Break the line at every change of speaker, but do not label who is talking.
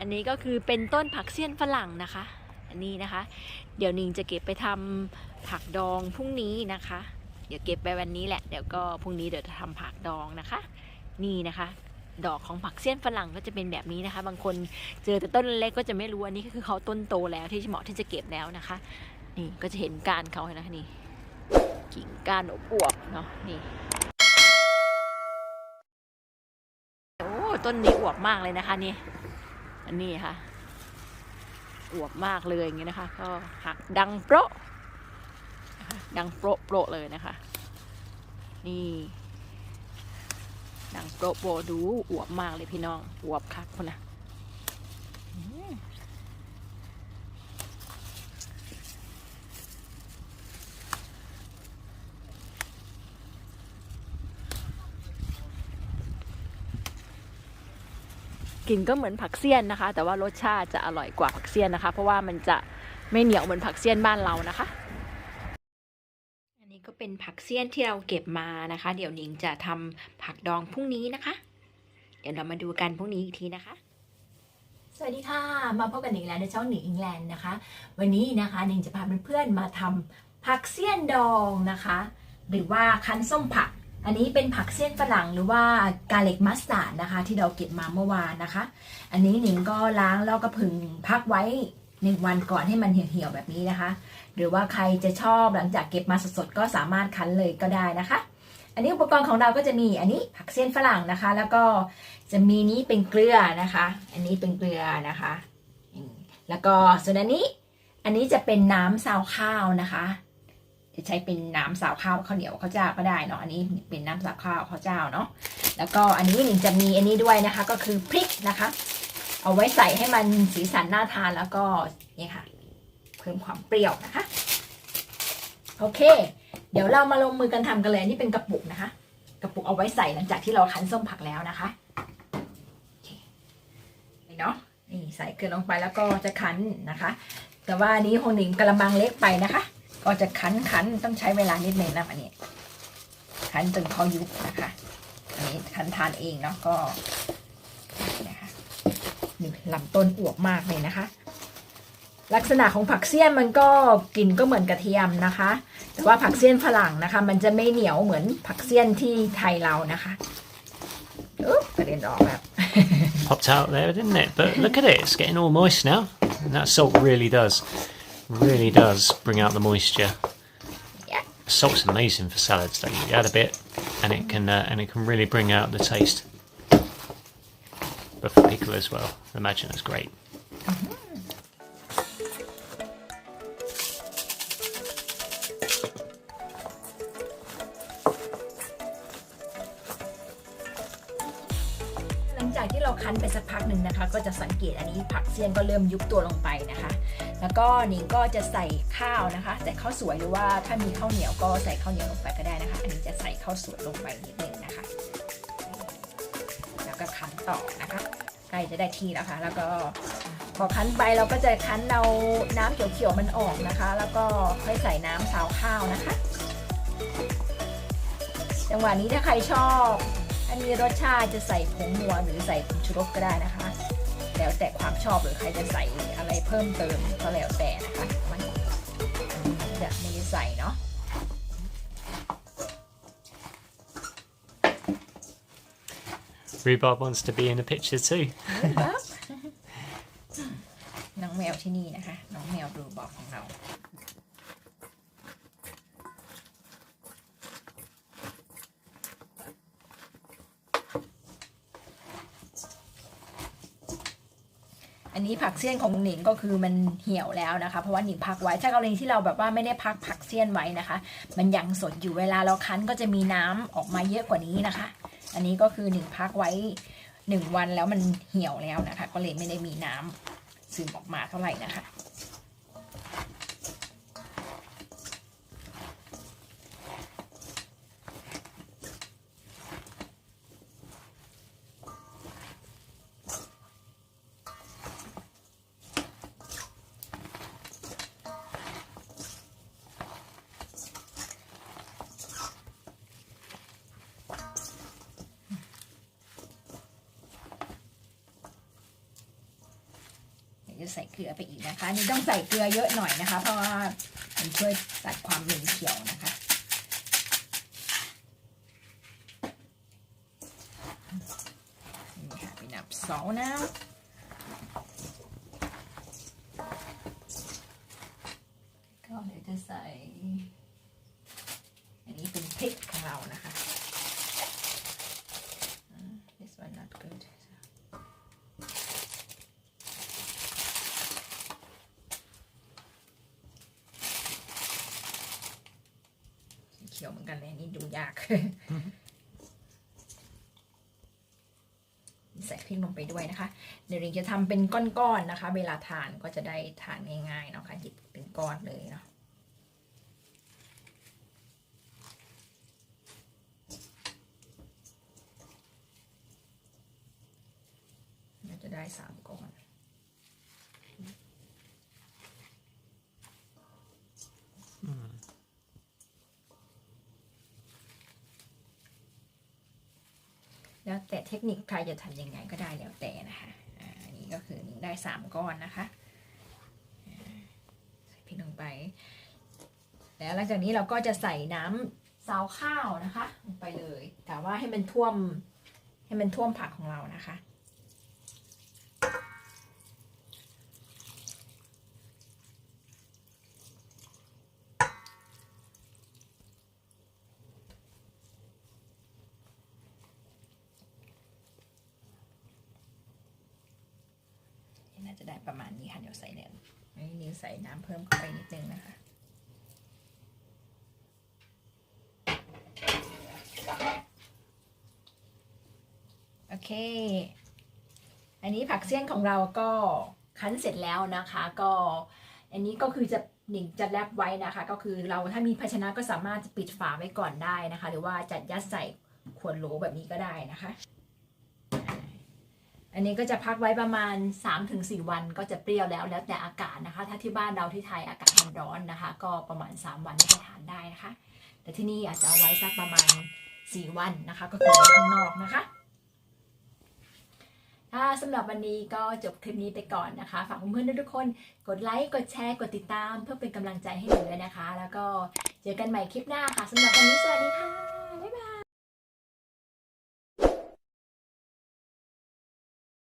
อันนี้ก็คือเป็นต้นผักเสี้ยนฝรั่งนะคะ อันนี้นะคะ เดี๋ยวนิงจะเก็บไปทำผักดองพรุ่งนี้นะคะ เดี๋ยวเก็บไปวันนี้แหละ เดี๋ยวก็พรุ่งนี้เดี๋ยวจะทำผักดองนะคะ นี่นะคะ ดอกของผักเสี้ยนฝรั่งก็จะเป็นแบบนี้นะคะ บางคนเจอแต่ต้นเล็กก็จะไม่รู้อันนี้ก็คือเขาต้นโตแล้วที่เหมาะที่จะเก็บแล้วนะคะ นี่ก็จะเห็นการเขาเห็นะคะนี่ กิ่งก้านอวบเนาะนี่โอ้ต้นนี้อวบมากเลยนะคะนี่อันนี้ค่ะอวบมากเลยอย่างนี้นะคะก็หักดังโปรนะดังโปรโปรเลยนะคะ นี่ดังโปรโปรดูอวบมากเลยพี่น้องอวบคักคนนะ กลิ่นก็เหมือนผักเสี้ยนนะคะ แต่ว่ารสชาติจะอร่อยกว่าผักเสี้ยนนะคะ เพราะว่ามันจะไม่เหนียวเหมือนผักเสี้ยนบ้านเรานะคะ อันนี้ก็เป็นผักเสี้ยนที่เราเก็บมานะคะ เดี๋ยวหนิงจะทำผักดองพรุ่งนี้นะคะ เดี๋ยวเรามาดูกันพรุ่งนี้อีกทีนะคะ
สวัสดีค่ะ มาพบกันอีกแล้วในช่องหนิงอิงแลนด์นะคะ วันนี้นะคะหนิงจะพาเพื่อนๆมาทำผักเสี้ยนดองนะคะ หรือว่าคั้นส้มผัก อันนี้เป็นผักเสี้ยนฝรั่งหรือว่ากาเล็กมัสตาร์ดนะคะ ที่เราเก็บมาเมื่อวานนะคะ อันนี้หนิงก็ล้างแล้วก็ผึ่งพักไว้หนึ่งวันก่อนให้มันเหี่ยวๆแบบนี้นะคะ หรือว่าใครจะชอบหลังจากเก็บมาสดๆก็สามารถคั้นเลยก็ได้นะคะ อันนี้อุปกรณ์ของเราก็จะมีอันนี้ผักเสี้ยนฝรั่งนะคะ แล้วก็จะมีนี้เป็นเกลือนะคะ อันนี้เป็นเกลือนะคะ แล้วก็ส่วนอันนี้อันนี้จะเป็นน้ำซาวข้าวนะคะ จะใช้เป็นน้ำซาวข้าวข้าวเหนียวข้าวเจ้าก็ได้เนาะอันนี้เป็นน้ำซาวข้าวข้าวเจ้าเนาะแล้วก็อันนี้หนิงจะมีอันนี้ด้วยนะคะ ก็คือพริกนะคะ เอาไว้ใส่ให้มันสีสันน่าทานแล้วก็นี่ค่ะ เพิ่มความเปรี้ยวนะคะ โอเค เดี๋ยวเรามาลงมือกันทำกันเลยนี่เป็นกระปุกนะคะ กระปุกเอาไว้ใส่หลังจากที่เราคั้นส้มผักแล้วนะคะเนี่เนาะนี่ใส่เกลือลงไปแล้วก็จะคั้นนะคะ แต่ว่าอันนี้คงหนิงกระมังเล็กไปนะคะ ก็จะคั้นคั้นต้องใช้เวลานิดนึงนะอันนี้คั้นจนเขายุบนะคะอันนี้คั้นทานเองเนาะก็นะคะนี่ลำต้นอวบมากเลยนะคะ ลักษณะของผักเสี้ยนมันก็กลิ่นก็เหมือนกระเทียมนะคะ แต่ว่าผักเสี้ยนฝรั่งนะคะ มันจะไม่เหนียวเหมือนผักเสี้ยนที่ไทยเรานะคะอุ๊บกระเด็นออกแบบ
popped out there, didn't it? But look at it, it's getting all moist now. And that salt really does, really does bring out the moisture.
Yeah.
Salt's amazing for salads. Though. You add a bit, and it can uh, and it can really bring out the taste. But for pickle as well, I imagine it's great.
หลังจากที่เราคั้นไปสักพักหนึ่งนะคะ ก็จะสังเกตอันนี้ผักเสี้ยนก็เริ่มยุบตัวลงไปนะคะ แล้วก็นิงก็จะใส่ข้าวนะคะ ใส่ข้าวสวยหรือว่าถ้ามีข้าวเหนียวก็ใส่ข้าวเหนียวลงไปก็ได้นะคะ อันนี้จะใส่ข้าวสวยลงไปนิดนึงนะคะ แล้วก็คั้นต่อนะคะ ใกล้จะได้ที่แล้วค่ะ แล้วก็พอคั้นไปเราก็จะคั้นเอาน้ำเขียวๆมันออกนะคะ แล้วก็ค่อยใส่น้ำสาวข้าวนะคะ จังหวะนี้ถ้าใครชอบถ้ามีรสชาติจะใส่ผงนัวหรือใส่ผงชูรสก็ได้นะคะ แล้วแต่ความชอบหรือใครจะใส่อะไรเพิ่มเติมก็แล้วแต่นะคะมันจะไม่ได้ใส่เนาะ
Rhubarb wants to be in the picture too.
ปั๊บน้องแมวที่นี่นะคะ น้องแมวดูบอกของเรา นี้ผักเสี้ยนของหนิงก็คือมันเหี่ยวแล้วนะคะ เพราะว่าหนิงพักไว้ ถ้ากรณีที่เราแบบว่าไม่ได้พักผักเสี้ยนไว้นะคะ มันยังสดอยู่เวลาเราคั้นก็จะมีน้ำออกมาเยอะกว่านี้นะคะ อันนี้ก็คือหนิงพักไว้หนึ่งวันแล้วมันเหี่ยวแล้วนะคะ ก็เลยไม่ได้มีน้ำซึมออกมาเท่าไหร่นะคะะใส่เกลือไปอีกนะคะนี่ต้องใส่เกลือเยอะหน่อยนะคะ เพราะว่ามันช่วยตัดความเหม็นเขียวนะคะนี่ค่ะเป็นอับสองนะก็เดี๋ยวจะใส่ อันนี้เป็นพริกของเรานะคะอ่า this one not good สี เขียวเหมือนกันเลยนี่ดูยากใส่พริกลงไปด้วยนะคะ เดี๋ยวริงจะทำเป็นก้อนๆนะคะ เวลาทานก็จะได้ทานง่ายๆเนาะค่ะหยิบเป็นก้อนเลยเนาะเราจะได้สามก้อน แล้วแต่เทคนิคใครจะทำยังไงก็ได้แล้วแต่นะคะอันนี้ก็คือได้สามก้อนนะคะใส่พริกลงไป แล้วหลังจากนี้เราก็จะใส่น้ำซาวข้าวนะคะลงไปเลยแต่ว่าให้มันท่วมให้มันท่วมผักของเรานะคะ จะได้ประมาณนี้ค่ะ เดี๋ยวใส่เนี่ยนนี้นิ้วใส่น้ำเพิ่มเข้าไปนิดนึงนะคะโอเค อันนี้ผักเสี้ยนของเราก็คั้นเสร็จแล้วนะคะ ก็อันนี้ก็คือจะหนิงจะแรปไว้นะคะ ก็คือเราถ้ามีภาชนะก็สามารถจะปิดฝาไว้ก่อนได้นะคะ หรือว่าจัดยัดใส่ขวดโหลแบบนี้ก็ได้นะคะ อันนี้ก็จะพักไว้ประมาณ 3-4 วันก็จะเปรี้ยวแล้วแล้วแต่อากาศนะคะ ถ้าที่บ้านเราที่ไทยอากาศมันร้อนนะคะ ก็ประมาณ 3 วันก็จะทานได้นะคะ แต่ที่นี่อาจจะเอาไว้สักประมาณ 4 วันนะคะ ก็คือไว้ข้างนอกนะคะถ้าสำหรับวันนี้ก็จบคลิปนี้ไปก่อนนะคะ ฝากเพื่อนๆทุกคนกดไลค์กดแชร์กดติดตาม เพื่อเป็นกำลังใจให้หนูด้วยนะคะ แล้วก็เจอกันใหม่คลิปหน้าค่ะสำหรับวันนี้สวัสดีค่ะ